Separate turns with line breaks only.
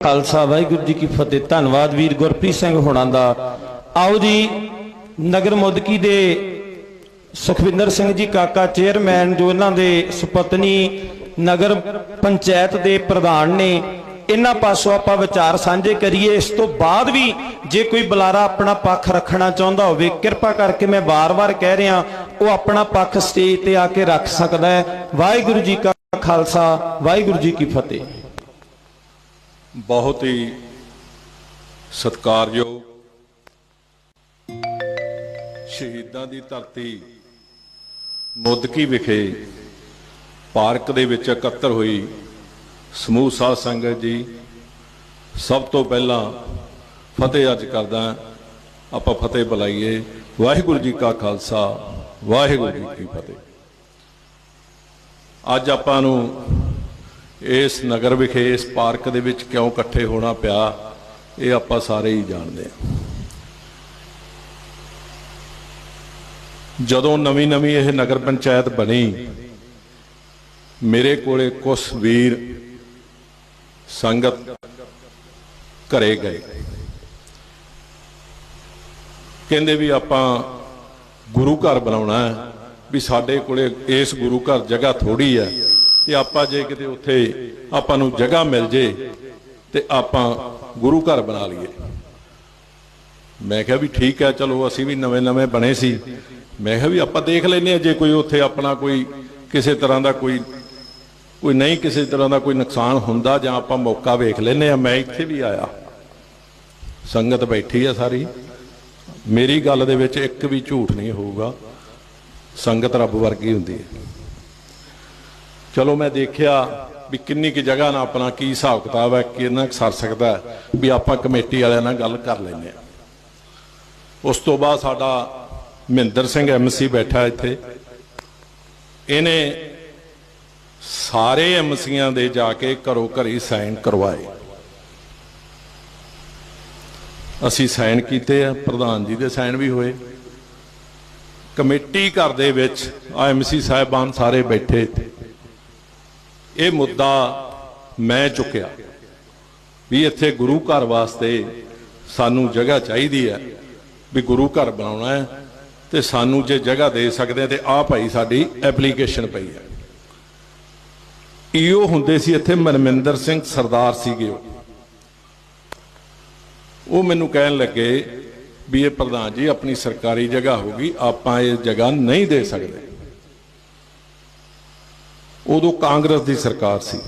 ਖਾਲਸਾ, ਵਾਹਿਗੁਰੂ ਜੀ ਕੀ ਫਤਿਹ। ਧੰਨਵਾਦ ਵੀਰ ਗੁਰਪ੍ਰੀਤ ਸਿੰਘ ਹੋਣਾ ਦਾ। ਆਓ ਜੀ, ਨਗਰ ਮੁਦਕੀ ਦੇ ਸੁਖਵਿੰਦਰ ਸਿੰਘ ਜੀ ਕਾਕਾ ਚੇਅਰਮੈਨ, ਜੋ ਇਹਨਾਂ ਦੇ ਸੁਪਤਨੀ ਨਗਰ ਪੰਚਾਇਤ ਦੇ ਪ੍ਰਧਾਨ ਨੇ, ਇਹਨਾਂ ਪਾਸੋਂ ਆਪਾਂ ਵਿਚਾਰ ਸਾਂਝੇ ਕਰੀਏ। ਇਸ ਤੋਂ ਬਾਅਦ ਵੀ ਜੇ ਕੋਈ ਬੁਲਾਰਾ ਆਪਣਾ ਪੱਖ ਰੱਖਣਾ ਚਾਹੁੰਦਾ ਹੋਵੇ, ਕਿਰਪਾ ਕਰਕੇ ਮੈਂ ਵਾਰ-ਵਾਰ ਕਹਿ ਰਿਹਾ, ਉਹ ਆਪਣਾ ਪੱਖ ਸਟੇਜ ਤੇ ਆ ਕੇ ਰੱਖ ਸਕਦਾ ਹੈ। ਵਾਹਿਗੁਰੂ ਜੀ ਕਾ ਖਾਲਸਾ, ਵਾਹਿਗੁਰੂ ਜੀ ਕੀ ਫਤਿਹ।
ਬਹੁਤ ਹੀ ਸਤਿਕਾਰਯੋਗ ਸ਼ਹੀਦਾਂ ਦੀ ਧਰਤੀ ਮੁੱਦਕੀ ਵਿਖੇ ਪਾਰਕ ਦੇ ਵਿੱਚ ਇਕੱਤਰ ਹੋਈ ਸਮੂਹ ਸਾਧ ਸੰਗਤ ਜੀ, ਸਭ ਤੋਂ ਪਹਿਲਾਂ ਫਤਿਹ ਅੱਜ ਕਰਦਾ ਆਪਾਂ ਫਤਿਹ ਬੁਲਾਈਏ। ਵਾਹਿਗੁਰੂ ਜੀ ਕਾ ਖਾਲਸਾ, ਵਾਹਿਗੁਰੂ ਜੀ ਕੀ ਫਤਿਹ। ਅੱਜ ਆਪਾਂ ਨੂੰ ਇਸ ਨਗਰ ਵਿਖੇ, ਇਸ ਪਾਰਕ ਦੇ ਵਿੱਚ ਕਿਉਂ ਇਕੱਠੇ ਹੋਣਾ ਪਿਆ, ਇਹ ਆਪਾਂ ਸਾਰੇ ਹੀ ਜਾਣਦੇ ਹਾਂ। ਜਦੋਂ ਨਵੀਂ ਨਵੀਂ ਇਹ ਨਗਰ ਪੰਚਾਇਤ ਬਣੀ, ਮੇਰੇ ਕੋਲੇ ਕੁਝ ਵੀਰ ਸੰਗਤ ਘਰੇ ਗਏ। ਕਹਿੰਦੇ ਵੀ ਆਪਾਂ ਗੁਰੂ ਘਰ ਬਣਾਉਣਾ ਹੈ, ਵੀ ਸਾਡੇ ਕੋਲੇ ਇਸ ਗੁਰੂ ਘਰ ਜਗ੍ਹਾ ਥੋੜੀ ਹੈ। ਤੇ ਆਪਾਂ ਜੇ ਕਿਤੇ ਉੱਥੇ ਆਪਾਂ ਨੂੰ ਜਗ੍ਹਾ ਮਿਲ ਜੇ ਤੇ ਆਪਾਂ ਗੁਰੂ ਘਰ ਬਣਾ ਲਈਏ। ਮੈਂ ਕਿਹਾ ਵੀ ਠੀਕ ਹੈ, ਚਲੋ ਅਸੀਂ ਵੀ ਨਵੇਂ ਨਵੇਂ ਬਣੇ ਸੀ। ਮੈਂ ਕਿਹਾ ਵੀ ਆਪਾਂ ਦੇਖ ਲੈਨੇ ਆ ਜੇ ਕੋਈ ਉੱਥੇ ਆਪਣਾ ਕੋਈ ਕਿਸੇ ਤਰ੍ਹਾਂ ਦਾ ਕੋਈ ਕੋਈ ਨਹੀਂ ਕਿਸੇ ਤਰ੍ਹਾਂ ਦਾ ਕੋਈ ਨੁਕਸਾਨ ਹੁੰਦਾ ਜਾਂ ਆਪਾਂ ਮੌਕਾ ਵੇਖ ਲੈਨੇ ਆ ਮੈਂ ਇੱਥੇ ਵੀ ਆਇਆ। ਸੰਗਤ ਬੈਠੀ ਆ ਸਾਰੀ। ਮੇਰੀ ਗੱਲ ਦੇ ਵਿੱਚ ਇੱਕ ਵੀ ਝੂਠ ਨਹੀਂ ਹੋਊਗਾ। ਸੰਗਤ ਰੱਬ ਵਰਗੀ ਹੁੰਦੀ ਹੈ। ਚਲੋ ਮੈਂ ਦੇਖਿਆ ਵੀ ਕਿੰਨੀ ਕੁ ਜਗ੍ਹਾ ਨਾਲ ਆਪਣਾ ਕੀ ਹਿਸਾਬ ਕਿਤਾਬ ਹੈ, ਕਿੰਨਾ ਕੁ ਸਰ ਸਕਦਾ ਵੀ ਆਪਾਂ ਕਮੇਟੀ ਵਾਲਿਆਂ ਨਾਲ ਗੱਲ ਕਰ ਲੈਂਦੇ ਆ ਉਸ ਤੋਂ ਬਾਅਦ ਸਾਡਾ ਮਹਿੰਦਰ ਸਿੰਘ ਐਮਸੀ ਬੈਠਾ ਇੱਥੇ। ਇਹਨੇ ਸਾਰੇ ਐਮਸੀਆਂ ਦੇ ਜਾ ਕੇ ਘਰੋ ਘਰੀ ਸਾਈਨ ਕਰਵਾਏ। ਅਸੀਂ ਸਾਈਨ ਕੀਤੇ ਆ, ਪ੍ਰਧਾਨ ਜੀ ਦੇ ਸਾਈਨ ਵੀ ਹੋਏ। ਕਮੇਟੀ ਘਰ ਦੇ ਵਿੱਚ ਆ ਐਮਸੀ ਸਾਹਿਬਾਨ ਸਾਰੇ ਬੈਠੇ ਇੱਥੇ। ਇਹ ਮੁੱਦਾ ਮੈਂ ਚੁੱਕਿਆ ਵੀ ਇੱਥੇ ਗੁਰੂ ਘਰ ਵਾਸਤੇ ਸਾਨੂੰ ਜਗ੍ਹਾ ਚਾਹੀਦੀ ਹੈ ਵੀ ਗੁਰੂ ਘਰ ਬਣਾਉਣਾ ਹੈ ਤੇ ਸਾਨੂੰ ਜੇ ਜਗ੍ਹਾ ਦੇ ਸਕਦੇ ਆ ਤੇ ਆ ਭਾਈ ਸਾਡੀ ਐਪਲੀਕੇਸ਼ਨ ਪਈ ਹੈ। ਈਓ ਹੁੰਦੇ ਸੀ ਇੱਥੇ ਮਨਮਿੰਦਰ ਸਿੰਘ ਸਰਦਾਰ ਸੀਗੇ ਉਹ। ਉਹ ਮੈਨੂੰ ਕਹਿਣ ਲੱਗੇ ਵੀ ਇਹ ਪ੍ਰਧਾਨ ਜੀ, ਆਪਣੀ ਸਰਕਾਰੀ ਜਗ੍ਹਾ ਹੋਗੀ ਆਪਾਂ ਇਹ ਜਗ੍ਹਾ ਨਹੀਂ ਦੇ ਸਕਦੇ। ਉਦੋਂ ਕਾਂਗਰਸ ਦੀ ਸਰਕਾਰ ਸੀ।